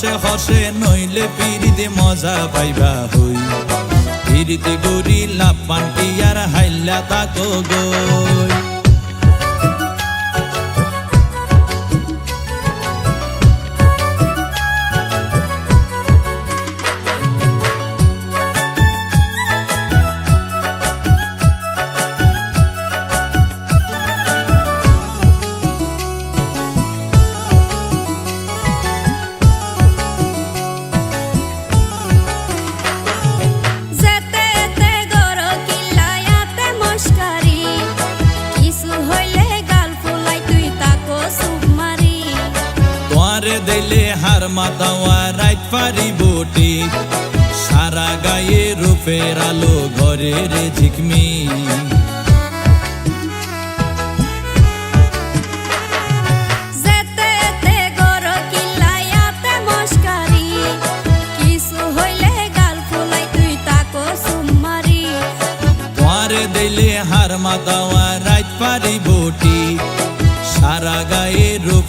রসে হসে, নইলে পিড়িতে মজা পাইবা হই। পিড়িতে গরি লাভ পান্টি আর হাইলা তাকো গোয় দিলে হার মাতাওয়া রাইট পারি বটি। সারা গায়ে রূপের আলো ঘরে রে ঝিকমি দিলে হার মাতাওয়া রাইট পারি বটি। সারা গায়ে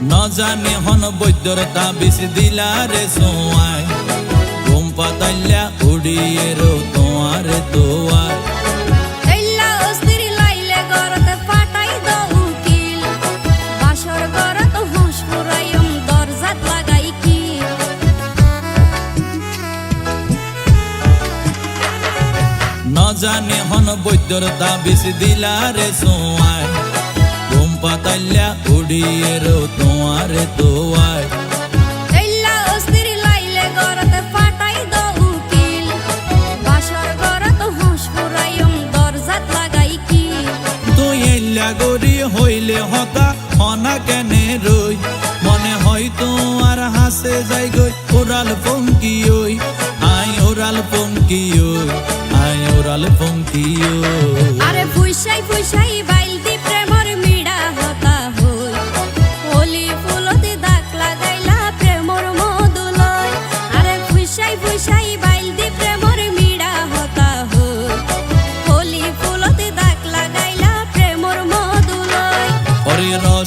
ন জানি হন বৈদ্যর তাবিজ দিলা রে সোয়াই ঘুম পাতাইলা উড়িয়ে রো তোমারে তোয়ার এল্লা অস্থির লাইলে গরতে ফাটাই দো উকিল বাসর গরত হুঁশ ফুরাইম দরজাত লাগাই কি ন জানি হন বৈদ্যর তাবিজ দিলা রে সোয়াই ঘুম পাতাইলা উড়িয়ে রো তোমারে তোয়ার এল্লা অস্থির লাইলে গরতে ফাটাই দো উকিল। বাসর গরত হুঁশ ফুরাইম দরজাত লাগাই কি তুই এল্লা গরি হইলে হতা হনা কেনে রই। মনে হয় তোমার হাসে যাই গই ওরাল পঙ্কি ওই। আই ওরাল পঙ্কি ওই আই ওরাল পঙ্কি ওই। আরে ফুইসাই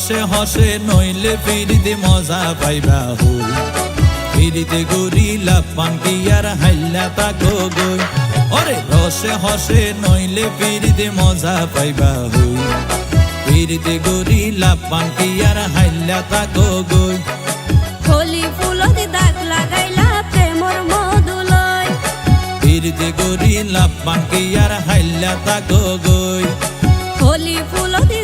রসে হসে নইলে ফিরিতে মজা পাইবা হই ফিরিতে গরি লাপান কি আর হাইলা তাকো গই ওরে রসে হসে নইলে ফিরিতে মজা পাইবা হই ফিরিতে গরি লাপান কি আর হাইলা তাকো গই হোলি ফুলতে দাগ লাগাইলা প্রেমর মধুলয়। ফিরিতে গরি লাপান কি আর হাইলা তাকো গই হোলি ফুলতে